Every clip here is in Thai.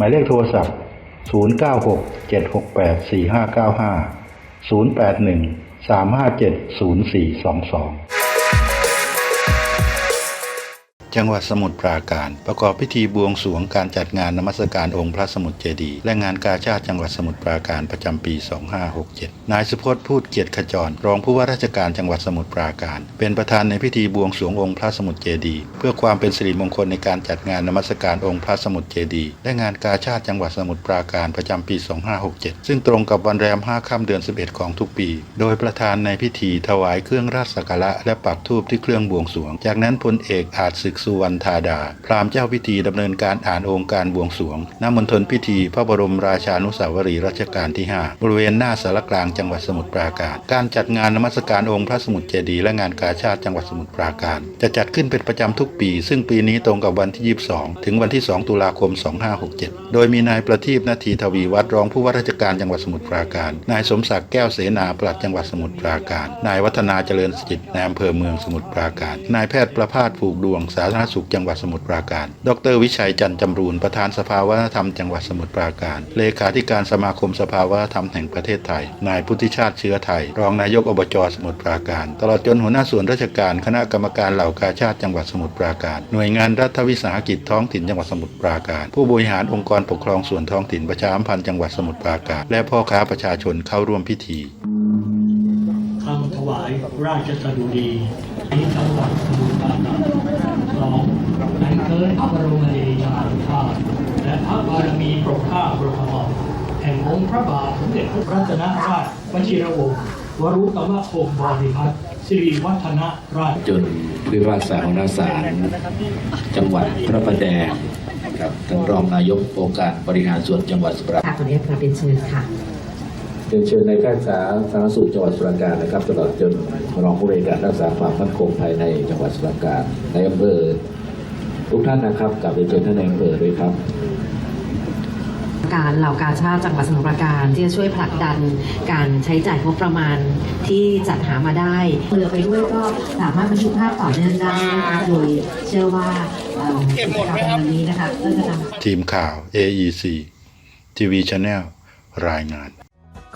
หมายเลขโทรศัพท์ 096 768 4595 081 357 0422 จังหวัดสมุทรปราการ ประกอบพิธีบวงสรวงการจัดงานนมัสการองค์พระสมุทรเจดีย์และงานกาชาติจังหวัดสมุทรปราการประจำปี 2567 นายสุพจน์พูดเกียรติขจร รองผู้ว่าราชการจังหวัดสมุทรปราการ เป็นประธานในพิธีบวงสรวงองค์พระสมุทรเจดีย์เพื่อความเป็นสิริมงคลในการจัดงานนมัสการองค์พระสมุทรเจดีย์และงานกาชาติจังหวัดสมุทรปราการประจำปี 2567 ซึ่งตรงกับวันแรม 5 ค่ำเดือน 11 ของทุกปี โดยประธานในพิธีถวายเครื่องราชสักการะและปักธูปที่เครื่องบวงสรวง จากนั้นพลเอกอาจศึกสุวรรณธาดา พราหมณ์เจ้าพิธีดำเนินการอ่านองค์การบวงสรวงณมณฑลพิธี พระบรมราชานุสาวรีย์รัชกาลที่ 5 บริเวณหน้าสารกลางจังหวัดสมุทรปราการ การจัดงานนมัสการองค์พระสมุทรเจดีย์และงานกาชาติจังหวัดสมุทรปราการ จะจัดขึ้นเป็นประจำทุกปี ซึ่งปีนี้ตรงกับวันที่ 22 ถึงวันที่ 2 ตุลาคม 2567 โดยมีนายประทีปนาทีทวีวัฒรองผู้ว่าราชการจังหวัดสมุทรปราการ นายสมศักดิ์แก้วเสนาปลัดจังหวัดสมุทรปราการ นายวัฒนาเจริญจิตนายอำเภอเมืองสมุทรปราการ นายแพทย์ประภาสผูกดวงสาธารณสุขจังหวัดสมุทรปราการ ดร วิชัยจันทร์จำรูนประธานสภาวัฒนธรรมจังหวัดสมุทรปราการ เลขาธิการสมาคมสภาวัฒนธรรมแห่งประเทศไทย นายพุทธิชาติเชื้อไทย รองนายกอบจสมุทรปราการ ตลอดจนหัวหน้าส่วนราชการคณะกรรมการเหล่ากาชาติจังหวัดสมุทรปราการ หน่วยงานรัฐวิสาหกิจท้องถิ่นจังหวัดสมุทรปราการ ผู้บริหารองค์กรปกครองส่วนท้องถิ่นประชาสัมพันธ์จังหวัดสมุทรปราการ และพ่อค้าประชาชนเข้าร่วมพิธีคำถวายราชสดุดีนี้จังหวัดสมุทรปราการ สองอันเชิญพระบรมเดชานุภาพและพระบารมีโปรดเกล้าโปรดกระหม่อมแห่งองค์พระบาทสมเด็จพระรัตนราชวชิรวงศ์วรุตมพงศ์บริพัตรสิริวัฒนราชจนวิพากษาหัวหน้าศาลจังหวัดพระประแดงครับท่านรองนายกองค์การบริหารส่วนจังหวัดสระค่ะขออนุญาตกราบเรียนเชิญค่ะ เรียนเชิญในการศึกษาสาธารณสุขจังหวัดสุราษฎร์การนะครับตลอดจนรองผู้บริการรักษาความมั่นคงภายในจังหวัดสุราษฎร์การในอำเภอทุกท่านนะครับกลับเรียนเชิญท่านในอำเภอด้วยครับการเหล่ากาชาติจังหวัดสมุทรปราการที่จะช่วยผลักดันการใช้จ่ายงบประมาณที่จัดหามาได้เรือไปด้วยก็สามารถบันทึกภาพต่อเนื่องได้นะคะโดยเชื่อว่าเอ่อกิจกรรมวันนี้นะคะก็จะนำทีมข่าว AEC TV Channel รายงาน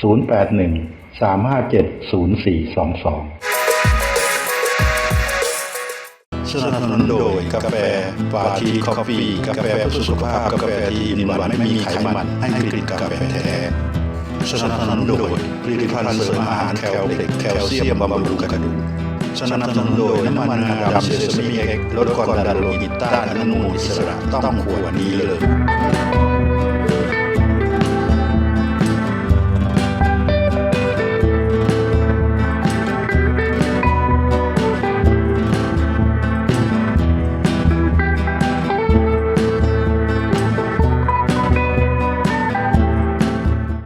081 357 0422 สนับสนุนโดยกาแฟปาทีคอฟฟี่กาแฟเพื่อสุขภาพกาแฟที่อิ่มหวานไม่มีไขมันให้กลิ่นกาแฟแท้สนับสนุนโดยผลิตภัณฑ์เสริมอาหารแคลเล็กแคลเซียมบำรุงกระดูกสนับสนุนโดยน้ำมันงาดำเซซามิเอ็กลดความดันโลหิตต้านอนุมูลอิสระต้องขวดนี้เลย